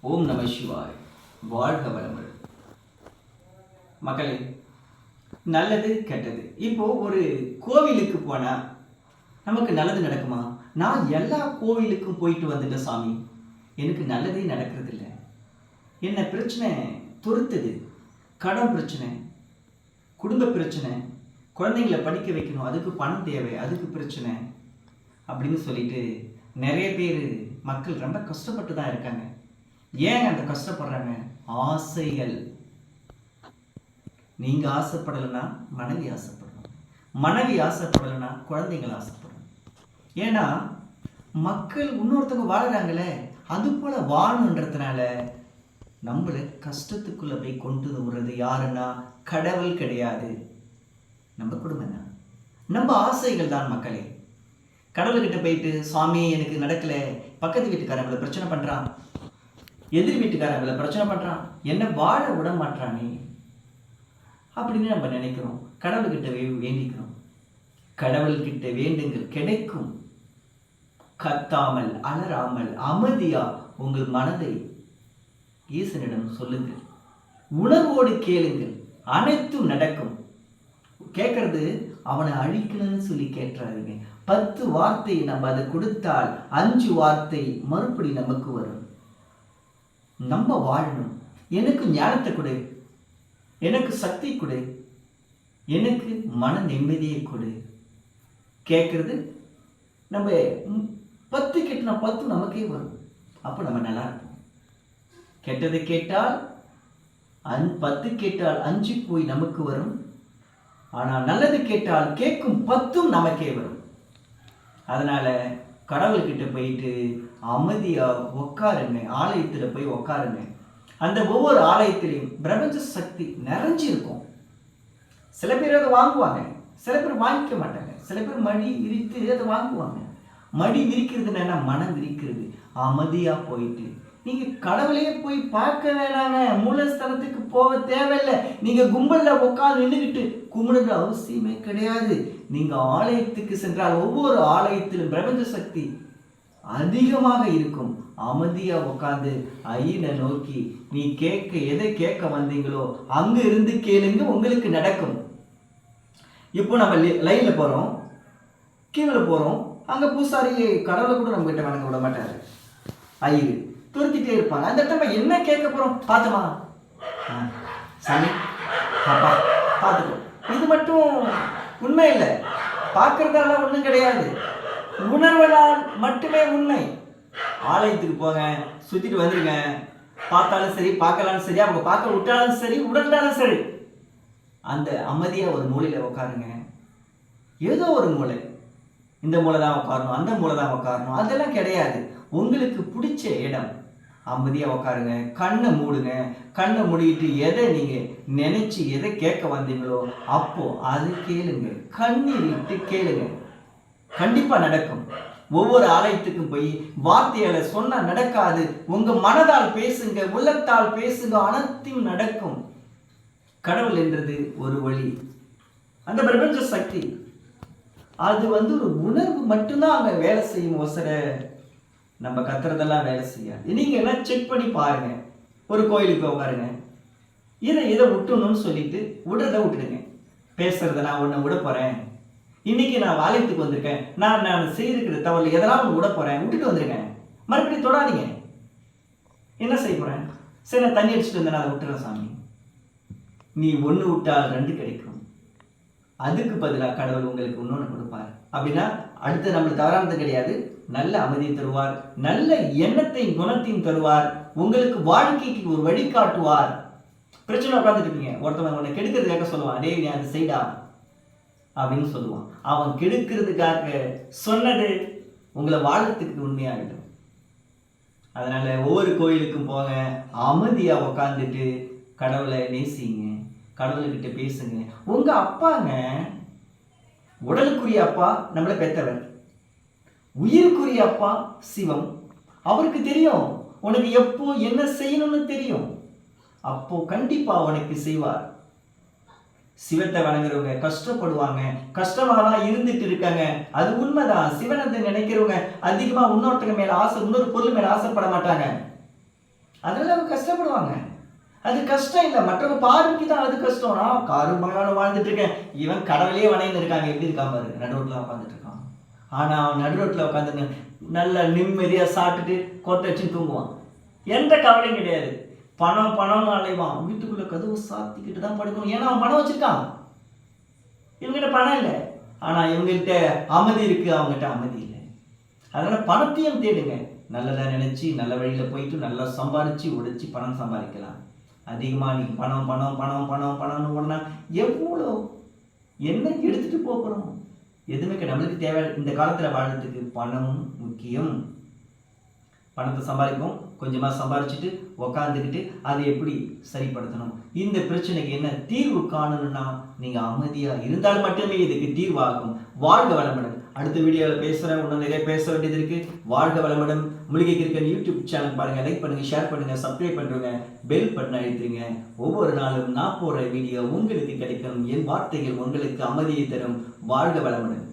ஓம் நம சிவாய். வாழ்க வளமுடன். மக்களே நல்லது கெட்டது. இப்போ ஒரு கோவிலுக்கு போனா நமக்கு நல்லது நடக்குமா? நான் எல்லா கோவிலுக்கும் போயிட்டு வந்துட்டேன் சாமி. எனக்கு நல்லதே நடக்கிறது இல்லை என்ன பிரச்சனை? துருத்துது. கடன் பிரச்சனை. குடும்ப பிரச்சனை. குழந்தைங்களை படிக்க வைக்கணும். அதுக்கு பணம் தேவை. அதுக்கு பிரச்சனை. அப்படின்னு சொல்லிட்டு நிறைய பேர் மக்கள் ரொம்ப கஷ்டப்பட்டு தான் இருக்காங்க. ஏன் அந்த கஷ்டப்படுறாங்க? ஆசைகள். நீங்க ஆசைப்படலைன்னா மனைவி ஆசைப்படணும். மனைவி ஆசைப்படலைன்னா குழந்தைகள் ஆசைப்படணும். ஏன்னா மக்கள் இன்னொருத்தவங்க வாழ்கிறாங்களே அது போல வாழணுன்றதுனால நம்மளை கஷ்டத்துக்குள்ள போய் கொண்டு விடுறது யாருன்னா கடவுள் கிடையாது. நம்ம குடும்பம் தான். நம்ம ஆசைகள் தான் மக்களே. கடவுள்கிட்ட போயிட்டு சுவாமி எனக்கு நடக்கல. பக்கத்து வீட்டுக்காரன் பிரச்சனை பண்றான். எதிர் வீட்டுக்காரங்களை பிரச்சனை பண்ணுறான் என்ன வாழ விட மாட்டானே அப்படின்னு நம்ம நினைக்கிறோம். கடவுள்கிட்ட வே வேண்டிக்கிறோம். கடவுள்கிட்ட வேண்டுங்கள் கிடைக்கும். கத்தாமல் அலறாமல் அமைதியா உங்கள் மனதை ஈசனிடம் சொல்லுங்கள். உணர்வோடு கேளுங்கள். அனைத்தும் நடக்கும். கேட்கறது அவனை அழிக்கணும்னு சொல்லி கேட்டுறாருங்க பத்து வார்த்தை நம்ம அதை கொடுத்தால் அஞ்சு வார்த்தை மறுபடி நமக்கு வரும். நம்ம வாழணும். எனக்கு ஞானத்தை கொடு. எனக்கு சக்தி கொடு. எனக்கு மன நிம்மதியை கொடு. கேட்குறது நம்ம பத்து கெட்டினா பத்து நமக்கே வரும். அப்போ நம்ம நல்லா இருப்போம். கெட்டதை கேட்டால் அன் பத்து கேட்டால் அஞ்சு போய் நமக்கு வரும். ஆனால் நல்லது கேட்டால் கேட்கும் பத்தும் நமக்கே வரும். அதனால கடவுள்கிட்ட போயிட்டு அமைதியாக உட்காருங்க ஆலயத்தில் போய் உட்காருங்க அந்த ஒவ்வொரு ஆலயத்திலையும் பிரபஞ்ச சக்தி நிறைஞ்சிருக்கும். சில பேர் அதை வாங்குவாங்க சில பேர் வாங்கிக்க மாட்டாங்க. சில பேர் மடி விரித்து அதை வாங்குவாங்க. மடி விரிக்கிறது என்னென்னா மனம் விரிக்கிறது. அமைதியாக போயிட்டு நீங்க கடவுளையே போய் பார்க்க வேணாங்க. மூலஸ்தலத்துக்கு போக தேவையில்லை. நீங்க கும்பலில் உட்காந்து நின்றுக்கிட்டு கும்பிடுற அவசியமே கிடையாது. நீங்க ஆலயத்துக்கு சென்றால் ஒவ்வொரு ஆலயத்திலும் பிரபஞ்ச சக்தி அதிகமாக இருக்கும். அமைதியாக உட்காந்து ஐயனை நோக்கி நீ கேட்க எதை கேட்க வந்தீங்களோ அங்கே இருந்து கேளுங்க உங்களுக்கு நடக்கும். இப்போ நம்ம லைனில் போகிறோம் கீழே போகிறோம் அங்கே பூசாரி கடவுளை கூட நம்மகிட்ட வணங்க விட மாட்டார். ஐயரு. துருத்திட்டே இருப்பாங்க அந்த இடத்துல நம்ம என்ன கேட்க போகிறோம் பார்த்தோமா? ஆ, சாமி அப்பா பார்த்துக்கோ. இது மட்டும் உண்மை இல்லை. பார்க்கறதால ஒன்றும் கிடையாது. உணர்வதால் மட்டுமே உண்மை. ஆலயத்துக்கு போங்க சுத்திட்டு வந்துருங்க. பார்த்தாலும் சரி பார்க்கலாலும் சரி அவங்க பார்க்க விட்டாலும் சரி உடல்னாலும் சரி. அந்த அமைதியாக ஒரு மூலையில் உட்காருங்க ஏதோ ஒரு மூலை. இந்த மூலை தான் உட்காரணும் அந்த மூலை தான் உட்காரணும் அதெல்லாம் கிடையாது. உங்களுக்கு பிடிச்ச இடம். அமைதியாக உட்காருங்க கண்ணை மூடுங்க. கண்ணை மூடிட்டு எதை நீங்கள் நினச்சி எதை கேட்க வந்தீங்களோ அப்போது அது கேளுங்க. கண்ணீர் விட்டு கேளுங்க. கண்டிப்பாக நடக்கும். ஒவ்வொரு ஆலயத்துக்கும் போய் வார்த்தைகளை சொன்னால் நடக்காது. உங்கள் மனதால் பேசுங்க உள்ளத்தால் பேசுங்க அனைத்தையும் நடக்கும். கடவுள் என்றது ஒரு வழி. அந்த பிரபஞ்ச சக்தி. அது வந்து ஒரு உணர்வு மட்டும்தான் அங்கே வேலை செய்யும் ஒசர. நம்ம கத்துறதெல்லாம் வேலை செய்யாது. நீங்க எல்லாம் செக் பண்ணி பாருங்க. ஒரு கோயிலுக்கு போய் உட்காருங்க. இதை இதை விட்டுணும்னு சொல்லிட்டு விடுறத விட்டுடுங்க. பேசுறத நான் ஒன்று விட போறேன். இன்னைக்கு நான் வாலயத்துக்கு வந்திருக்கேன். நான் நான் செய்திருக்கிற தவறு எதெல்லாம் ஒன்று விட போறேன் விட்டுட்டு வந்திருக்கேன். மறுபடியும் தொடாதீங்க. என்ன செய்ய போறேன்? சரி நான் தண்ணி அடிச்சுட்டு வந்தேன் நான் அதை விட்டுறேன் சாமி. நீ ஒன்று விட்டால் ரெண்டு கிடைக்கும். அதுக்கு பதிலாக கடவுள் உங்களுக்கு இன்னொன்று கொடுப்பார். அப்படின்னா அடுத்து நம்மளுக்கு தவறானது கிடையாது. நல்ல அமைதியை தருவார் நல்ல எண்ணத்தையும் குணத்தையும் தருவார் உங்களுக்கு வாழ்க்கைக்கு ஒரு வழி காட்டுவார். பிரச்சனை உட்காந்துட்டு இருப்பீங்க ஒருத்தவன் உன்னை கெடுக்கிறதுக்காக சொல்லுவான் டேய் நீ அந்த செய்டா. அப்படின்னு சொல்லுவான். அவன் கெடுக்கிறதுக்காக சொன்னது உங்களை வாழ்கிறதுக்கு உண்மையாகிடும் அதனால ஒவ்வொரு கோயிலுக்கும் போங்க அமைதியாக உக்காந்துட்டு கடவுளை நேசிங்க கடவுள்கிட்ட பேசுங்க. உங்கள் அப்பாங்க உடலுக்குரிய அப்பா நம்மளை பெற்றவர் உயிருக்குரிய அப்பா சிவம். அவருக்கு தெரியும். உனக்கு எப்போ என்ன செய்யணும்னு தெரியும். அப்போ கண்டிப்பா உனக்கு செய்வார். சிவத்தை வணங்குறவங்க கஷ்டப்படுவாங்க. கஷ்டமாக இருந்துட்டு இருக்காங்க. அது உண்மைதான். சிவனத்தை நினைக்கிறவங்க அதிகமா இன்னொருத்தங்க மேல ஆசை இன்னொரு பொருள் மேல ஆசைப்பட மாட்டாங்க. அதனால அவங்க கஷ்டப்படுவாங்க. அது கஷ்டம் இல்லை. மற்றவங்க பார்வைக்கு தான் அது கஷ்டம். நான் காரு பகவான வாழ்ந்துட்டு இருக்கேன். இவன் கடவுளே வணையில இருக்காங்க. எப்படி இருக்கான் பாரு. நடு உட்காந்துட்டு இருக்கான். ஆனால் அவன் நடு ரோட்டில் உட்காந்து நல்ல நிம்மதியாக சாப்பிட்டுட்டு கொட்டை வச்சு தூங்குவான். எந்த கவலையும் கிடையாது. பணம் பணம்னு அலைவான். வீட்டுக்குள்ளே கதவு சாத்திக்கிட்டு தான் படுக்கணும். ஏன்னா அவன் பணம் வச்சுருக்கான். இவங்ககிட்ட பணம் இல்லை. ஆனால் இவங்ககிட்ட அமைதி இருக்குது அவங்ககிட்ட அமைதி இல்லை. அதனால் பணத்தையும் தேடுங்க. நல்லதாக நினச்சி நல்ல வழியில் போயிட்டு நல்லா சம்பாரித்து உடைச்சி பணம் சம்பாதிக்கலாம். அதிகமாக நீ பணம் பணம் பணம் பணம் பணம்னு ஒன்றா எவ்வளோ? என்ன எடுத்துட்டு போகிறோம் எதுவுமே நம்மளுக்கு தேவை இந்த காலத்துல வாழ்றதுக்கு பணமும் முக்கியம். பணத்தை சம்பாதிப்போம். கொஞ்சமாக சம்பாரிச்சுட்டு உக்காந்துக்கிட்டு அதை எப்படி சரிப்படுத்தணும்? இந்த பிரச்சனைக்கு என்ன தீர்வு காணணும்னா நீங்கள் அமைதியாக இருந்தால் மட்டுமே இதுக்கு தீர்வாகும். வாழ்க வளமுடன். அடுத்த வீடியோவில் பேசுகிறேன் இன்னும் நிறைய பேச வேண்டியது இருக்குது வாழ்க வளமுடன். மூலிகை கிருக்கன் யூடியூப் சேனல் பாருங்கள் லைக் பண்ணுங்கள் ஷேர் பண்ணுங்கள் சப்ஸ்கிரைப் பண்ணுறவங்க பெல் பட்டன் அழுத்துறீங்க ஒவ்வொரு நாளும் நான் போடுற வீடியோ உங்களுக்கு கிடைக்கும். என் வார்த்தைகள் உங்களுக்கு அமைதியை தரும். வாழ்க வளமுடன்.